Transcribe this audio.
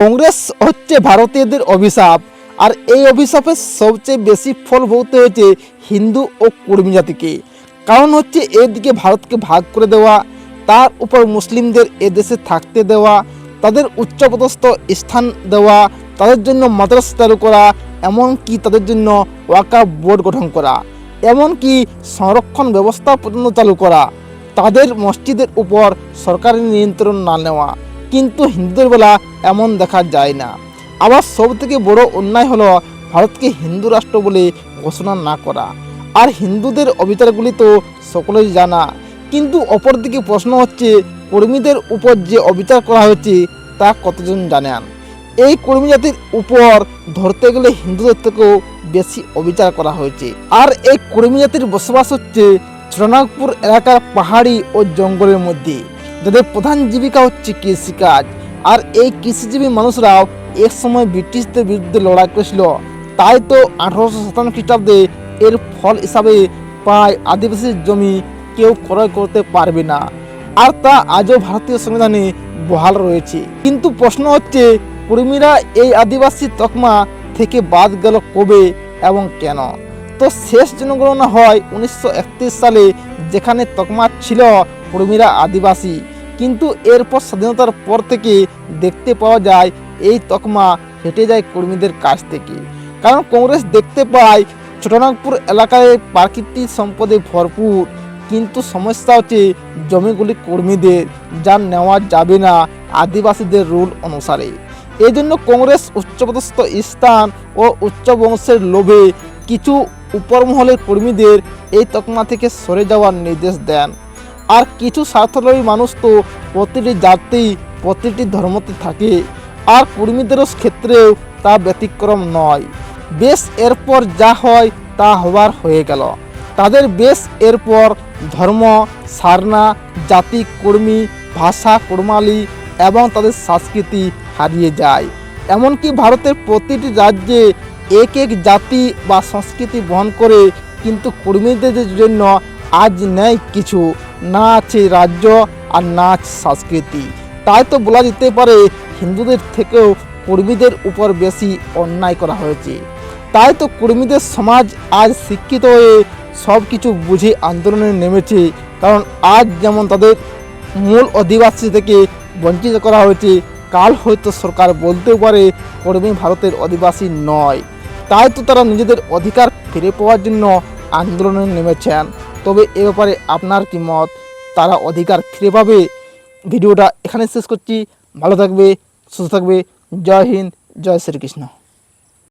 কংগ্রেস হচ্ছে ভারতীয়দের অভিশাপ, আর এই অভিশাপের সবচেয়ে বেশি ফল ভুগতে হয়েছে হিন্দু ও কর্মী জাতিকে। কারণ হচ্ছে এদিকে ভারতকে ভাগ করে দেওয়া, তার উপর মুসলিমদের এদেশে থাকতে দেওয়া, তাদের উচ্চপদস্থ স্থান দেওয়া, তাদের জন্য মাদ্রাসা চালু করা, এমনকি তাদের জন্য ওয়াকা বোর্ড গঠন করা, এমনকি সংরক্ষণ ব্যবস্থা পর্যন্ত চালু করা, তাদের মসজিদের উপর সরকারি নিয়ন্ত্রণ না নেওয়া। কিন্তু হিন্দুদের বেলা এমন দেখা যায় না। আবার সব থেকে বড় অন্যায় হলো ভারতকে হিন্দু রাষ্ট্র বলে ঘোষণা না করা। আর হিন্দুদের অবিচারগুলি তো সকলেই জানা। কিন্তু অপরদিকে প্রশ্ন হচ্ছে, কর্মীদের উপর যে অবিচার করা হয়েছে, তা কতজন জানেন? এই কর্মী জাতির উপর ধরতে গেলে হিন্দুদের থেকেও বেশি অবিচার করা হয়েছে। আর এই কর্মী জাতির বসবাস হচ্ছে ছোটনাগপুর এলাকার পাহাড়ি ও জঙ্গলের মধ্যে। যাদের প্রধান জীবিকা হচ্ছে কৃষিকাজ। আর এই কৃষিজীবী মানুষরাও এক সময় ব্রিটিশদের বিরুদ্ধে লড়াই করেছিল। তাই তো আঠারোশো সাতান্ন খ্রিস্টাব্দে এর ফল হিসাবে প্রায় আদিবাসীর জমি কেউ ক্রয় করতে পারবে না। আর তা আজও ভারতীয় সংবিধানে বহাল রয়েছে। কিন্তু প্রশ্ন হচ্ছে, কর্মীরা এই আদিবাসী তকমা থেকে বাদ গেল কবে এবং কেন? তো শেষ জনগণনা হয় উনিশশো একত্রিশ সালে, যেখানে তকমা ছিল কর্মীরা আদিবাসী। কিন্তু এরপর স্বাধীনতার পর থেকে দেখতে পাওয়া যায়, এই তকমা হেঁটে যায় কর্মীদের কাছ থেকে। কারণ কংগ্রেস দেখতে পায়, ছোটনাগপুর এলাকায় প্রাকৃতিক সম্পদে ভরপুর। কিন্তু সমস্যা হচ্ছে জমিগুলি কর্মীদের, যা নেওয়া যাবে না আদিবাসীদের রুল অনুসারে। এই জন্য কংগ্রেস উচ্চপদস্থ স্থান ও উচ্চ বংশের লোভে কিছু উপরমহলের কর্মীদের এই তকমা থেকে সরে যাওয়ার নির্দেশ দেন। আর কিছু স্বার্থলোভী মানুষ তো প্রতিটি জাতি, প্রতিটি ধর্মতে থাকে। আর কর্মীদেরও ক্ষেত্রেও তা ব্যতিক্রম নয়। বেশ এরপর যা হয় তা হবার হয়ে গেল। তাদের বেশ এরপর ধর্ম, সারনা, জাতি, কর্মী, ভাষা কর্মালী এবং তাদের সংস্কৃতি হারিয়ে যায়। এমনকি ভারতের প্রতিটি রাজ্যে এক এক জাতি বা সংস্কৃতি বহন করে কিন্তু কর্মীদের জন্য আজ নেই কিছু। না আছে রাজ্য আর না আছে সংস্কৃতি। তাই তো বলা যেতে পারে হিন্দুদের থেকেও কর্মীদের উপর বেশি অন্যায় করা হয়েছে। তাই তো কর্মীদের সমাজ আজ শিক্ষিত হয়ে সব কিছু বুঝে আন্দোলনে নেমেছে, কারণ আজ যেমন তাদের মূল অধিবাসী থেকে বঞ্চিত করা হয়েছে, কাল হয়তো সরকার বলতেও পারে কর্মী ভারতের অধিবাসী নয়। তাই তো তারা নিজেদের অধিকার ফিরে পাওয়ার জন্য আন্দোলনে নেমেছেন। তবে এ ব্যাপারে আপনার কি মত? তারা অধিকার ফিরে পাবে? ভিডিওটা এখানে শেষ করছি। ভালো থাকবে, সুস্থ থাকবে। জয় হিন্দ, জয় শ্রীকৃষ্ণ।